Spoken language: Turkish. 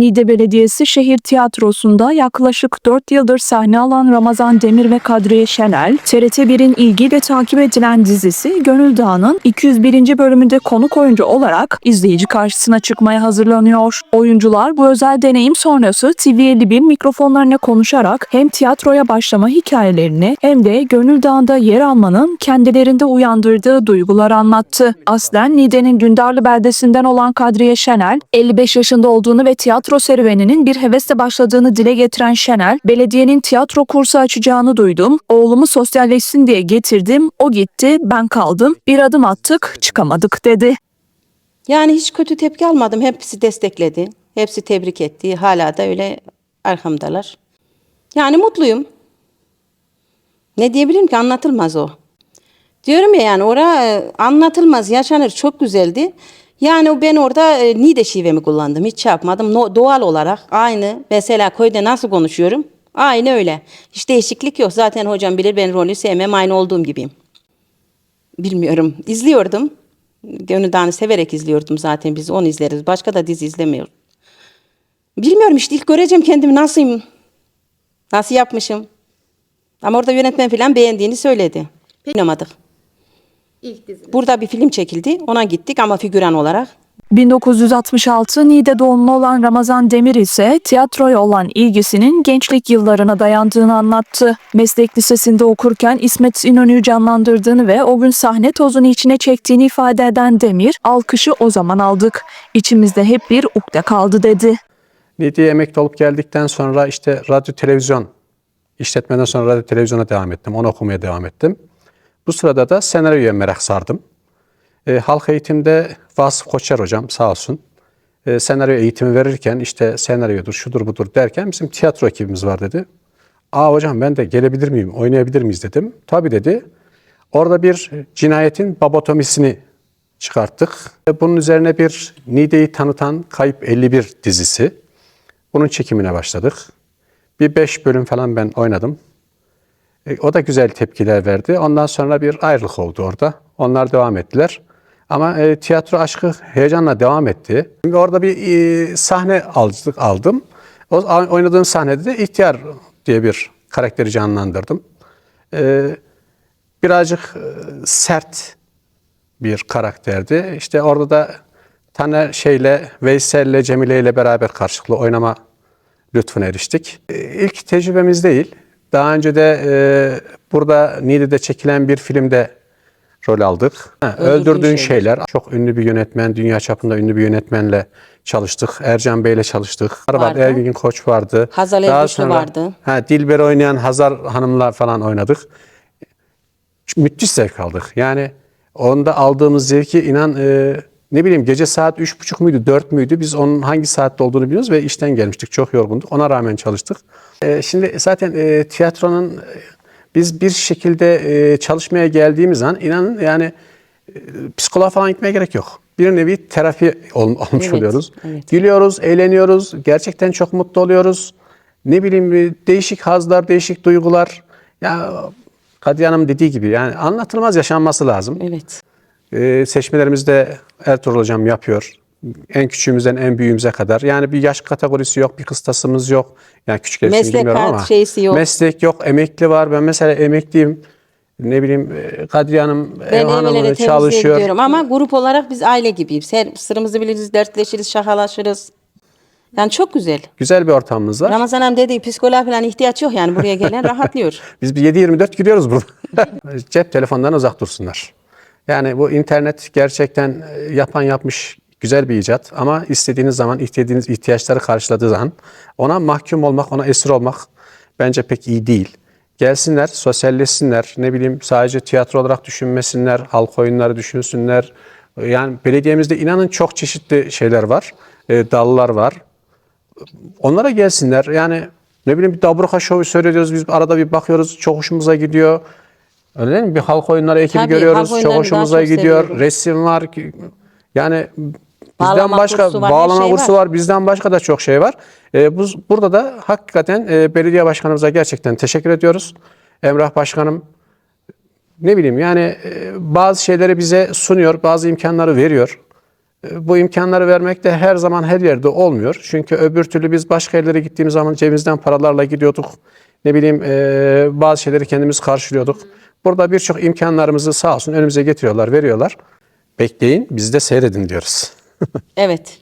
Niğde Belediyesi Şehir Tiyatrosu'nda yaklaşık 4 yıldır sahne alan Ramazan Demir ve Kadriye Şenel, TRT1'in ilgiyle takip edilen dizisi Gönül Dağı'nın 201. bölümünde konuk oyuncu olarak izleyici karşısına çıkmaya hazırlanıyor. Oyuncular bu özel deneyim sonrası TV51 mikrofonlarına konuşarak hem tiyatroya başlama hikayelerini hem de Gönül Dağı'nda yer almanın kendilerinde uyandırdığı duygular anlattı. Aslen Niğde'nin Dündarlı beldesinden olan Kadriye Şenel, 55 yaşında olduğunu ve tiyatro serüveninin bir hevesle başladığını dile getiren Şenel, belediyenin tiyatro kursu açacağını duydum, oğlumu sosyalleşsin diye getirdim, o gitti, ben kaldım, bir adım attık, çıkamadık dedi. Yani hiç kötü tepki almadım. Hepsi destekledi. Hepsi tebrik etti. Hala da öyle arkamdalar. Yani mutluyum. Ne diyebilirim ki anlatılmaz o. Diyorum ya yani ora e, anlatılmaz yaşanır çok güzeldi. Yani ben orada e, Niğde şivemi kullandım. Hiç şey yapmadım. Doğal olarak aynı. Mesela köyde nasıl konuşuyorum? Aynı öyle. Hiç değişiklik yok. Zaten hocam bilir ben rolü sevmem. Aynı olduğum gibiyim. Bilmiyorum. İzliyordum. Gönül Dağı'nı severek izliyordum zaten. Biz onu izleriz. Başka da dizi izlemiyoruz. Bilmiyorum işte ilk göreceğim kendimi nasılayım. Nasıl yapmışım. Ama orada yönetmen falan beğendiğini söyledi. Oynamadık. Burada bir film çekildi. Ona gittik ama figüran olarak. 1966 Niğde doğumlu olan Ramazan Demir ise tiyatroya olan ilgisinin gençlik yıllarına dayandığını anlattı. Meslek lisesinde okurken İsmet İnönü'yü canlandırdığını ve o gün sahne tozunu içine çektiğini ifade eden Demir, alkışı o zaman aldık. İçimizde hep bir ukde kaldı dedi. Niğde'ye emekli olup geldikten sonra işte radyo televizyon işletmeden sonra radyo televizyona devam ettim. Onu okumaya devam ettim. Bu sırada da senaryoya merak sardım. E, halk eğitimde Vasıf Koçer hocam sağ olsun e, senaryo eğitimi verirken işte senaryodur şudur budur derken bizim tiyatro ekibimiz var dedi. Aa hocam ben de gelebilir miyim, oynayabilir miyiz dedim. Tabii dedi. Orada bir cinayetin babotomisini çıkarttık. E, Bunun üzerine bir Niğde'yi tanıtan Kayıp 51 dizisi. Bunun çekimine başladık. Bir beş bölüm falan ben oynadım. E, o da güzel tepkiler verdi. Ondan sonra bir ayrılık oldu orada. Onlar devam ettiler. Ama e, tiyatro aşkı heyecanla devam etti. Şimdi orada bir e, sahne aldık, aldım. O oynadığım sahnede de ihtiyar diye bir karakteri canlandırdım. E, birazcık e, sert bir karakterdi. İşte orada da Taner şeyle, Veysel'le, Cemile ile beraber karşılıklı oynama lütfuna eriştik. E, İlk tecrübemiz değil. Daha önce de e, burada Niğde'de çekilen bir filmde rol aldık. Ha, Öldürdüğün Öldürdüğün Şeyler. şeyler. Çok ünlü bir yönetmen, dünya çapında ünlü bir yönetmenle çalıştık. Ercan Bey'le çalıştık. Var, Vardı. Ergin Koç vardı. Hazal Ergüçlü vardı. Ha, Dilber oynayan Hazar Hanım'la falan oynadık müthiş zevk aldık. Yani onda aldığımız zevki inan e, ne bileyim gece saat üç buçuk muydu dört müydü biz onun hangi saatte olduğunu biliyoruz ve işten gelmiştik çok yorgunduk ona rağmen çalıştık. E, şimdi zaten e, tiyatronun e, biz bir şekilde e, çalışmaya geldiğimiz an inanın yani e, psikoloğa falan gitmeye gerek yok. Bir nevi terapi ol- olmuş Evet, oluyoruz. evet. Gülüyoruz, eğleniyoruz, gerçekten çok mutlu oluyoruz. Ne bileyim değişik hazlar, değişik duygular. Ya Kadriye Hanım dediği gibi yani anlatılmaz yaşanması lazım. Evet. Ee, seçmelerimizde Ertuğrul Hocam yapıyor. En küçüğümüzden en büyüğümüze kadar. Yani bir yaş kategorisi yok, bir kıstasımız yok. Yani küçük Meslek bilmiyorum ama. şeysi yok. Meslek yok, emekli var. Ben mesela emekliyim. Ne bileyim e, Kadriye Hanım Ben ev hanımı çalışıyor. ama grup olarak biz aile gibiyiz. Her sırrımızı biliriz, dertleşiriz, şakalaşırız. Yani çok güzel. Güzel bir ortamımız var. Ramazan Hanım dediği psikoloğa falan ihtiyaç yok yani buraya gelen rahatlıyor. Biz bir 7-24 gülüyoruz burada. Cep telefonlarından uzak dursunlar. Yani bu internet gerçekten e, yapan yapmış güzel bir icat ama istediğiniz zaman istediğiniz ihtiyaçları karşıladığı zaman ona mahkum olmak, ona esir olmak bence pek iyi değil. Gelsinler, sosyalleşsinler, ne bileyim sadece tiyatro olarak düşünmesinler, halk oyunları düşünsünler. Yani belediyemizde inanın çok çeşitli şeyler var, e, dallar var onlara gelsinler. Yani ne bileyim bir dabruka şovu söylüyoruz biz arada bir bakıyoruz çok hoşumuza gidiyor. Öyle değil mi? Bir halk oyunları ekibi Tabii, görüyoruz halk çok oyunlarını hoşumuza daha çok gidiyor. seviyorum. Resim var. Yani bizden Bağlama başka kursu var, her bağlama şey kursu var. var. Bizden başka da çok şey var. Ee, bu, burada da hakikaten e, belediye başkanımıza gerçekten teşekkür ediyoruz. Emrah Başkanım ne bileyim yani e, bazı şeyleri bize sunuyor, bazı imkanları veriyor. E, Bu imkanları vermek de her zaman her yerde olmuyor. Çünkü öbür türlü biz başka yerlere gittiğimiz zaman cebimizden paralarla gidiyorduk. Ne bileyim e, bazı şeyleri kendimiz karşılıyorduk. Burada birçok imkanlarımızı sağ olsun önümüze getiriyorlar, veriyorlar. Bekleyin, biz de seyredin diyoruz. Evet.